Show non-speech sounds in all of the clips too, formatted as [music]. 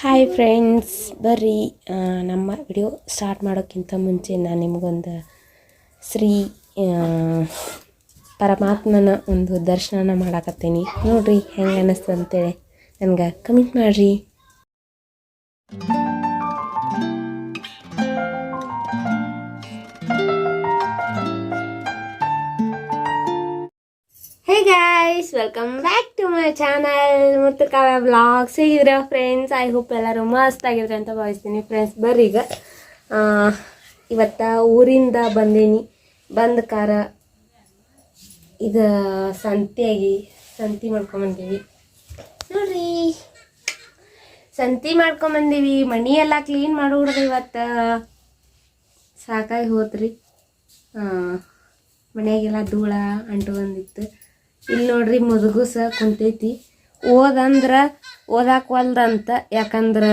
Hi friends ಬರ್ರಿ ನಮ್ಮ video start ಮಾಡೋಕ್ಕಿಂತ ಮುಂಚೆ ನಾನು ನಿಮಗೊಂದು ಶ್ರೀ ಪರಮಾತ್ಮನ ಒಂದು ದರ್ಶನ ಮಾಡಾಕತ್ತೀನಿ. ನೋಡ್ರಿ ಹೆಂಗೆ ಅನ್ನಿಸ್ತು ಅಂತೇಳಿ ನನಗೆ ಕಮೆಂಟ್ ಮಾಡಿರಿ. Guys welcome back to my channel ಮತ್ತು ಕಾವ್ಯ ಬ್ಲಾಗ್ಸ್ ಹೇಗಿದ್ರೆ ಫ್ರೆಂಡ್ಸ್ ಐ ಹೋಪ್ ಎಲ್ಲರೂ ಮಸ್ತ್ ಆಗಿದ್ರೆ ಅಂತ ಭಾವಿಸ್ತೀನಿ. ಫ್ರೆಂಡ್ಸ್ ಬರ್ರಿ ಈಗ. ಇವತ್ತ ಊರಿಂದ ಬಂದೀನಿ. ಬಂದ ಕಾರ ಇದು ಸಂತಿಯಾಗಿ ಸಂತಿ ಮಾಡ್ಕೊಂಬಂದೀವಿ ನೋಡ್ರಿ. ಸಂತಿ ಮಾಡ್ಕೊಂಬಂದೀವಿ ಮಣಿ ಎಲ್ಲ ಕ್ಲೀನ್ ಮಾಡೋಡ್ದು ಇವತ್ತು. ಸಾಕಾಗಿ ಹೋತ್ರಿ. ಮನ್ಯಾಗೆಲ್ಲ ಧೂಳ ಅಂಟು ಬಂದಿತ್ತು. ಇಲ್ಲಿ ನೋಡ್ರಿ ಸಹ ಕುಂತೈತಿ. ಓದಂದ್ರ ಓದಾಕ ಅಂತ ಯಾಕಂದ್ರ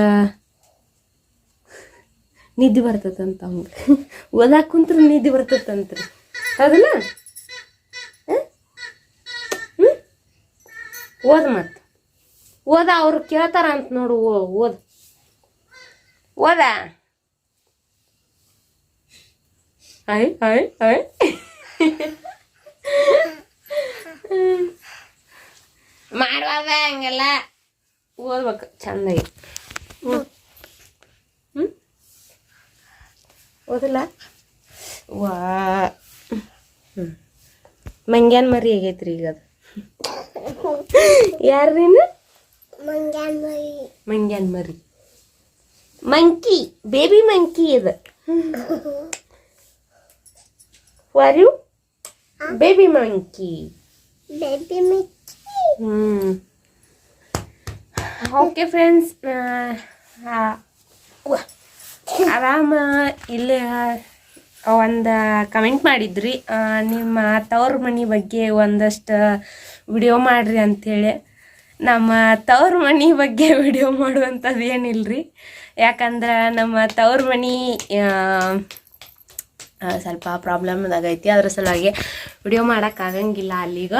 ನಿದ್ದೆ ಬರ್ತದಂತ ಅವಂಗ [laughs] ಓದಾಕ್ ಕುಂತ್ರ ನಿದ್ದೆ ಬರ್ತದಂತ್ರಿ. ಹೌದಲ್ಲ? ಹ? ಹ್ಮ್? ಓದ್ ಮತ್. ಓದ ಅವ್ರು ಕೇಳ್ತಾರ ಅಂತ ನೋಡು ಓದ್. ಓದ. ಆಯ್ ಆಯ್ ಐ [laughs] ಹಂಗೆಲ್ಲ ಓದ್ಬೇಕು ಚಂದಾಗಿ. ಹ್ಞೂ ಓದಿಲ್ಲ? ವಾ. ಹ್ಞೂ ಮಂಗ್ಯಾನ್ ಮರಿ ಆಗೈತ್ರಿ ಈಗ ಅದು. ಯಾರು ನೀನು? ಮಂಗ್ಯಾನ್ ಮರಿ. ಮಂಗ್ಯಾನ್ ಮರಿ. ಮಂಕಿ. ಬೇಬಿ ಮಂಕಿ ಇದು. Where you baby monkey hmm okay friends ಆರಾಮ, ಇಲ್ಲಿ ಒಂದು ಕಮೆಂಟ್ ಮಾಡಿದ್ರಿ. ನಿಮ್ಮ ತವ್ರ ಮನೆ ಬಗ್ಗೆ ಒಂದಷ್ಟು ವಿಡಿಯೋ ಮಾಡ್ರಿ ಅಂಥೇಳಿ ನಮ್ಮ ತವ್ರ ಮನೆ ಬಗ್ಗೆ ವಿಡಿಯೋ ಮಾಡುವಂಥದ್ದು ಏನಿಲ್ರಿ? ಯಾಕಂದ್ರೆ ನಮ್ಮ ತವ್ರ ಮನೆ ಸ್ವಲ್ಪ ಪ್ರಾಬ್ಲಮ್ ಐತಿ ಅದ್ರ ಸಲುವಾಗಿ ವಿಡಿಯೋ ಮಾಡೋಕ್ಕಾಗಂಗಿಲ್ಲ ಅಲ್ಲಿಗ.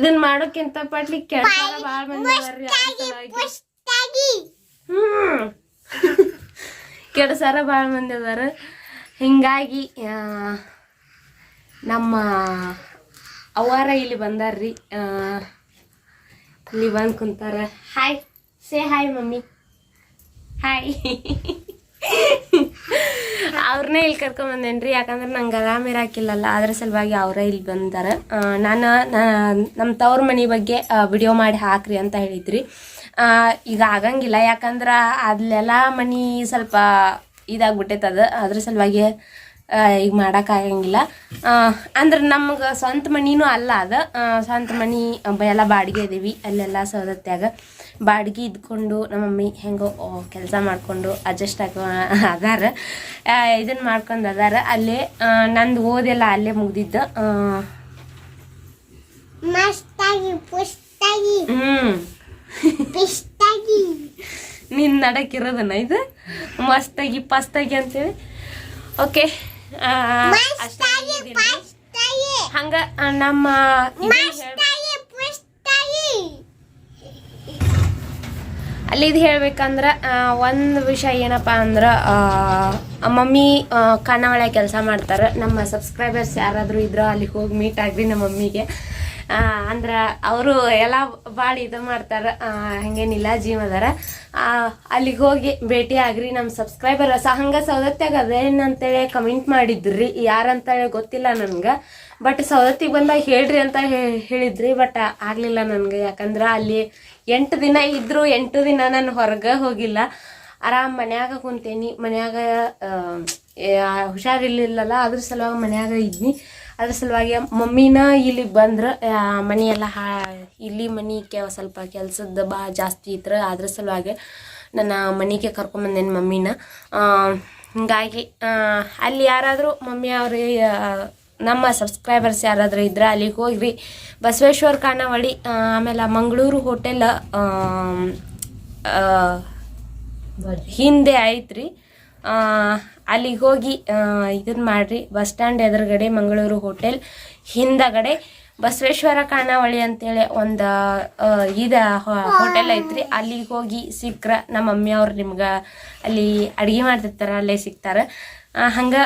ಇದನ್ನ ಮಾಡೋಕ್ಕಿಂತ ಪಟ್ಲಿ ಕೆಲಸ ಭಾಳ ಮಂದಿ ಹ್ಮ್. ಕೆಡಸಾರ ಭಾಳ ಮಂದಿ ಅದಾರ. ಹಿಂಗಾಗಿ ನಮ್ಮ ಅವಾರ ಇಲ್ಲಿ ಬಂದಾರ್ರಿ. ಇಲ್ಲಿ ಬಂದು ಕುಂತಾರ. Hi say hi mummy. Hi [laughs] ಅವ್ರನ್ನೇ ಇಲ್ಲಿ ಕರ್ಕೊಂಬಂದೇನ್ರಿ ಯಾಕಂದ್ರೆ ನಂಗೆ ಆರಾಮ ಇರಾಕಿಲ್ಲಲ್ಲ, ಅದ್ರ ಸಲುವಾಗಿ ಅವರೇ ಇಲ್ಲಿ ಬಂದಾರ. ನಾನು ನಮ್ಮ ತವ್ರ ಮನೆ ಬಗ್ಗೆ ವಿಡಿಯೋ ಮಾಡಿ ಹಾಕ್ರಿ ಅಂತ ಹೇಳಿದ್ರಿ. ಈಗ ಆಗಂಗಿಲ್ಲ, ಯಾಕಂದ್ರೆ ಅಲ್ಲೆಲ್ಲ ಮನೆ ಸ್ವಲ್ಪ ಇದಾಗ್ಬಿಟ್ಟೈತೆ ಅದು. ಅದ್ರ ಸಲುವಾಗಿ ಈಗ ಮಾಡೋಕ್ಕಾಗಂಗಿಲ್ಲ ಅಂದ್ರೆ ನಮ್ಗೆ ಸ್ವಂತ ಮನಿನೂ ಅಲ್ಲ ಅದು. ಸ್ವಂತ ಮನೆ ಎಲ್ಲ ಬಾಡಿಗೆ ಇದೀವಿ ಅಲ್ಲೆಲ್ಲ ಸೌದತ್ಯಾಗ ಬಾಡಿಗೆ ಇದ್ಕೊಂಡು ನಮ್ಮ ಮಮ್ಮಿ ಹೆಂಗೋ ಕೆಲಸ ಮಾಡಿಕೊಂಡು ಅಡ್ಜಸ್ಟ್ ಆಗೋ ಅದಾರ. ಇದನ್ನು ಮಾಡ್ಕೊಂಡು ಅದಾರ. ಅಲ್ಲೇ ನಂದು ಓದೆಲ್ಲ ಅಲ್ಲೇ ಮುಗ್ದಿದ್ದ. ನಿನ್ನ ನಡಕ್ಕಿರೋದನ್ನ ಇದು? ಮಸ್ತಾಗಿ ಪಸ್ತಾಗಿ ಅಂತೇಳಿ. ಓಕೆ ಹಂಗ ನಮ್ಮ ಇದನ್ನ ಹೇಳ್- ಮಸ್ತಾಗಿ ಪುಸ್ತಾಗಿ ಅಲ್ಲಿ ಇದು ಹೇಳ್ಬೇಕಂದ್ರೆ ಒಂದು ವಿಷಯ ಏನಪ್ಪ ಅಂದ್ರೆ ಮಮ್ಮಿ ಆ, ಕೆಲಸ ಮಾಡ್ತಾರೆ. ನಮ್ಮ ಸಬ್ಸ್ಕ್ರೈಬರ್ಸ್ ಯಾರಾದರೂ ಇದ್ರು ಅಲ್ಲಿಗೆ ಹೋಗಿ ಮೀಟ್ ಆಗ್ರಿ ನಮ್ಮ ಮಮ್ಮಿಗೆ ಅಂದ್ರೆ ಅವರು ಎಲ್ಲ ಭಾಳ ಇದು ಮಾಡ್ತಾರೆ. ಹಂಗೇನಿಲ್ಲ ಜೀವದಾರ ಅಲ್ಲಿಗೆ ಹೋಗಿ ಭೇಟಿ ಆಗ್ರಿ ನಮ್ಮ ಸಬ್ಸ್ಕ್ರೈಬರ್ ಸಹ ಹಂಗೆ ಸೌದತ್ಯಾಗ ಅದೇನಂತೇಳಿ ಕಮೆಂಟ್ ಮಾಡಿದ್ರಿ. ಯಾರಂತೇಳಿ ಗೊತ್ತಿಲ್ಲ ನನಗೆ. ಬಟ್ ಸವದತ್ತಿಗೆ ಬಂದಾಗ ಹೇಳ್ರಿ ಅಂತ ಹೇಳಿದ್ರಿ. ಬಟ್ ಆಗಲಿಲ್ಲ ನನಗೆ. ಯಾಕಂದ್ರೆ ಅಲ್ಲಿ ಎಂಟು ದಿನ ಇದ್ರು ಎಂಟು ದಿನ ನಾನು ಹೊರಗೆ ಹೋಗಿಲ್ಲ. ಆರಾಮ್ ಮನ್ಯಾಗ ಕುಂತೇನಿ. ಮನ್ಯಾಗ ಹುಷಾರಿರ್ಲಿಲ್ಲಲ್ಲ ಅದ್ರ ಸಲುವಾಗಿ ಮನ್ಯಾಗ ಇದ್ನಿ. ಅದ್ರ ಸಲುವಾಗಿ ಮಮ್ಮಿನ ಇಲ್ಲಿ ಬಂದ್ರೆ ಮನೆಯೆಲ್ಲ ಹಾ ಇಲ್ಲಿ ಮನಿ ಕೆ ಸ್ವಲ್ಪ ಕೆಲ್ಸದ ಬಾ ಜಾಸ್ತಿ ಇತ್ತು ಅದ್ರ ಸಲುವಾಗಿ ನನ್ನ ಮನೆಗೆ ಕರ್ಕೊಂಬಂದೇನಿ ಮಮ್ಮಿನ. ಹೀಗಾಗಿ ಅಲ್ಲಿ ಯಾರಾದರೂ ಮಮ್ಮಿ ಅವ್ರಿ ಆ, ನಮ್ಮ ಸಬ್ಸ್ಕ್ರೈಬರ್ಸ್ ಯಾರಾದರೂ ಇದ್ರೆ ಅಲ್ಲಿಗೆ ಹೋಗ್ರಿ. ಬಸವೇಶ್ವರ ಖಾನಾವಳಿ ಆಮೇಲೆ ಮಂಗಳೂರು ಹೋಟೆಲ್ ಹಿಂದೆ ಐತ್ರಿ. ಅಲ್ಲಿಗೆ ಹೋಗಿ ಇದನ್ನ ಮಾಡಿರಿ. ಬಸ್ ಸ್ಟ್ಯಾಂಡ್ ಎದುರುಗಡೆ ಮಂಗಳೂರು ಹೋಟೆಲ್, ಹಿಂದಗಡೆ ಬಸವೇಶ್ವರ ಖಾನಾವಳಿ ಅಂತೇಳಿ ಒಂದು ಇದ ಹೋಟೆಲ್ ಐತ್ರಿ. ಅಲ್ಲಿಗೆ ಹೋಗಿ ಸಿಕ್ಕ್ರ ನಮ್ಮ ಮಮ್ಮಿಯವ್ರು ನಿಮ್ಗೆ ಅಲ್ಲಿ ಅಡುಗೆ ಮಾಡ್ತಿರ್ತಾರೆ, ಅಲ್ಲೇ ಸಿಗ್ತಾರೆ ಹಂಗೆ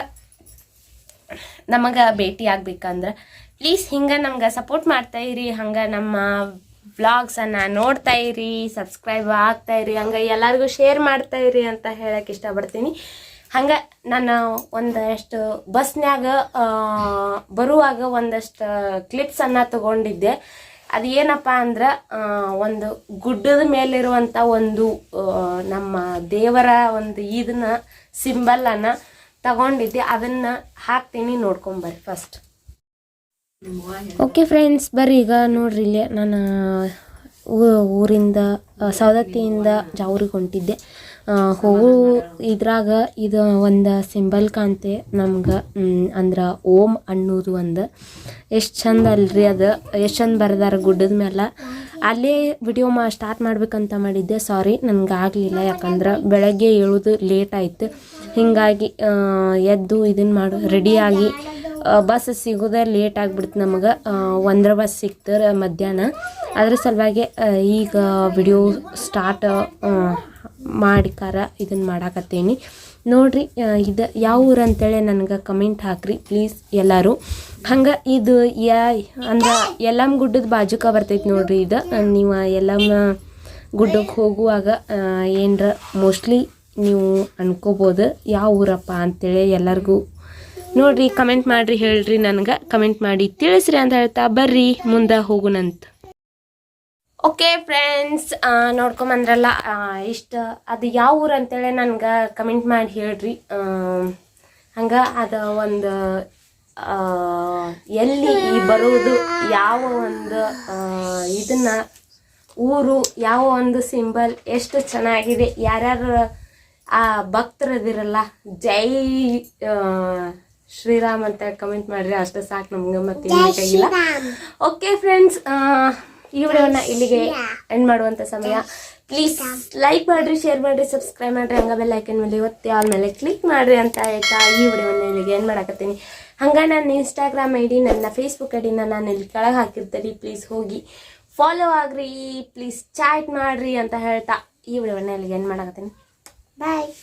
ನಮಗೆ ಭೇಟಿ ಆಗ್ಬೇಕಂದ್ರೆ ಪ್ಲೀಸ್ ಹಿಂಗೆ ನಮ್ಗೆ ಸಪೋರ್ಟ್ ಮಾಡ್ತಾ ಇರಿ, ಹಂಗೆ ನಮ್ಮ ವ್ಲಾಗ್ಸನ್ನು ನೋಡ್ತಾ ಇರಿ ಸಬ್ಸ್ಕ್ರೈಬ್ ಆಗ್ತಾ ಇರಿ, ಹಂಗೆ ಎಲ್ಲರಿಗೂ ಶೇರ್ ಮಾಡ್ತಾ ಇರಿ ಅಂತ ಹೇಳಕ್ಕೆ ಇಷ್ಟಪಡ್ತೀನಿ. ಹಂಗೆ ನಾನು ಒಂದಷ್ಟು ಬಸ್ನ್ಯಾಗ ಬರುವಾಗ ಒಂದಷ್ಟು ಕ್ಲಿಪ್ಸನ್ನು ತಗೊಂಡಿದ್ದೆ. ಅದು ಏನಪ್ಪ ಅಂದ್ರೆ ಒಂದು ಗುಡ್ಡದ ಮೇಲಿರುವಂಥ ಒಂದು ನಮ್ಮ ದೇವರ ಒಂದು ಇದನ್ನ ಸಿಂಬಲನ್ನು ತಗೊಂಡಿದ್ದೆ, ಅದನ್ನು ಹಾಕ್ತೀನಿ ನೋಡ್ಕೊಂಬರ್ರಿ ಫಸ್ಟ್ ಓಕೆ ಫ್ರೆಂಡ್ಸ್ ಬರ್ರಿ ಈಗ ನೋಡ್ರಿ ಇಲ್ಲಿ ನಾನು ಊರಿಂದ ಸವದತ್ತಿಯಿಂದ ಜಾವ್ರಿಗೆ ಹೊಂಟಿದ್ದೆ. ಹೂವು ಇದ್ರಾಗ ಇದು ಒಂದು ಸಿಂಬಲ್ ಕಾಣ್ತೆ, ನಮ್ಗೆ ಅಂದ್ರೆ ಓಂ ಅನ್ನೋದು ಒಂದು. ಎಷ್ಟು ಚಂದ ಅಲ್ರಿ ಅದು, ಎಷ್ಟು ಚಂದ ಬರ್ದಾರ ಗುಡ್ಡದ ಮೇಲೆ ಅಲ್ಲೇ ವಿಡಿಯೋ ಮಾ ಸ್ಟಾರ್ಟ್ ಮಾಡ್ಬೇಕಂತ ಮಾಡಿದ್ದೆ ಸಾರಿ ನನಗಾಗಲಿಲ್ಲ ಯಾಕಂದ್ರೆ ಬೆಳಗ್ಗೆ ಏಳೋದು ಲೇಟ್ ಆಯಿತು. ಹೀಗಾಗಿ ಎದ್ದು ಇದನ್ನು ಮಾಡು, ರೆಡಿಯಾಗಿ ಬಸ್ ಸಿಗೋದೇ ಲೇಟ್ ಆಗಿಬಿಡ್ತು ನಮಗೆ. ಒಂದರ ಬಸ್ ಸಿಕ್ತಾರೆ ಮಧ್ಯಾಹ್ನ. ಅದ್ರ ಸಲುವಾಗಿ ಈಗ ವಿಡಿಯೋ ಸ್ಟಾರ್ಟ್ ಮಾಡಿಕಾರ ಇದನ್ನು ಮಾಡಾಕತ್ತೀನಿ. ನೋಡ್ರಿ ಇದು ಯಾವ ಊರು ಅಂತೇಳಿ ನನಗೆ ಕಮೆಂಟ್ ಹಾಕ್ರಿ ಪ್ಲೀಸ್ ಎಲ್ಲರೂ. ಹಂಗೆ ಇದು, ಯಾ, ಅಂದ್ರೆ ಎಲ್ಲಮ್ಮ ಗುಡ್ಡದ ಬಾಜುಕ ಬರ್ತೈತೆ ನೋಡ್ರಿ ಇದು. ನೀವು ಎಲ್ಲಮ್ಮ ಗುಡ್ಡಕ್ಕೆ ಹೋಗುವಾಗ ಏನರ ಮೋಸ್ಟ್ಲಿ ನೀವು ಅನ್ಕೋಬೋದು. ಯಾವ ಊರಪ್ಪ ಅಂತೇಳಿ ಎಲ್ಲರಿಗೂ. ನೋಡ್ರಿ ಕಮೆಂಟ್ ಮಾಡ್ರಿ, ಹೇಳ್ರಿ ನನಗೆ. ಕಮೆಂಟ್ ಮಾಡಿ ತಿಳಿಸ್ರಿ ಅಂತ ಹೇಳ್ತಾ ಬರ್ರಿ. ಮುಂದೆ ಹೋಗುನಂತ. ಓಕೆ ಫ್ರೆಂಡ್ಸ್ ನೋಡ್ಕೊಂಬಂದ್ರಲ್ಲ ಇಷ್ಟ. ಅದು ಯಾವ ಊರು ಅಂತೇಳಿ ನನಗೆ ಕಮೆಂಟ್ ಮಾಡಿ ಹೇಳ್ರಿ. ಹಂಗೆ ಅದು ಒಂದು ಎಲ್ಲಿ ಈ ಬರುವುದು, ಯಾವ ಒಂದು ಇದನ್ನ, ಊರು, ಯಾವ ಒಂದು ಸಿಂಬಲ್ ಎಷ್ಟು ಚೆನ್ನಾಗಿದೆ, ಯಾರ್ಯಾರು ಆ ಭಕ್ತರದಿರಲ್ಲ ಜೈ ಶ್ರೀರಾಮ್ ಅಂತ ಕಮೆಂಟ್ ಮಾಡ್ರಿ ಅಷ್ಟೇ ಸಾಕು ನಮ್ಗೆ ಮತ್ತೆ ಬೇಕಾಗಿಲ್ಲ ಓಕೆ ಫ್ರೆಂಡ್ಸ್ ಈ ವಿಡಿಯೋನ ಇಲ್ಲಿಗೆ ಎಂಡ್ ಮಾಡುವಂಥ ಸಮಯ. ಪ್ಲೀಸ್ ಲೈಕ್ ಮಾಡ್ರಿ ಶೇರ್ ಮಾಡ್ರಿ ಸಬ್ಸ್ಕ್ರೈಬ್ ಮಾಡ್ರಿ ಹಂಗ ಬೆಲ್ ಐಕನ್ ಮೇಲೆ ಒತ್ತಿ ಆಲ್ ಮೇಲೆ ಕ್ಲಿಕ್ ಮಾಡ್ರಿ ಅಂತ ಹೇಳ್ತಾ ಈ ವಿಡಿಯೋನ ಇಲ್ಲಿಗೆ ಎಂಡ್ ಮಾಡಕತ್ತೀನಿ. ಹಂಗ ನನ್ನ ಇನ್ಸ್ಟಾಗ್ರಾಮ್ ಐ ಡಿ ನನ್ನ ಫೇಸ್ಬುಕ್ ಐ ಡಿನ ನಾನು ಇಲ್ಲಿ ಕೆಳಗೆ ಹಾಕಿರ್ತೀನಿ. ಪ್ಲೀಸ್ ಹೋಗಿ ಫಾಲೋ ಆಗ್ರಿ ಪ್ಲೀಸ್ ಚಾಟ್ ಮಾಡ್ರಿ ಅಂತ ಹೇಳ್ತಾ ಈ ವಿಡಿಯೋನ ಇಲ್ಲಿಗೆ ಎಂಡ್ ಮಾಡಕತ್ತೀನಿ. Bye.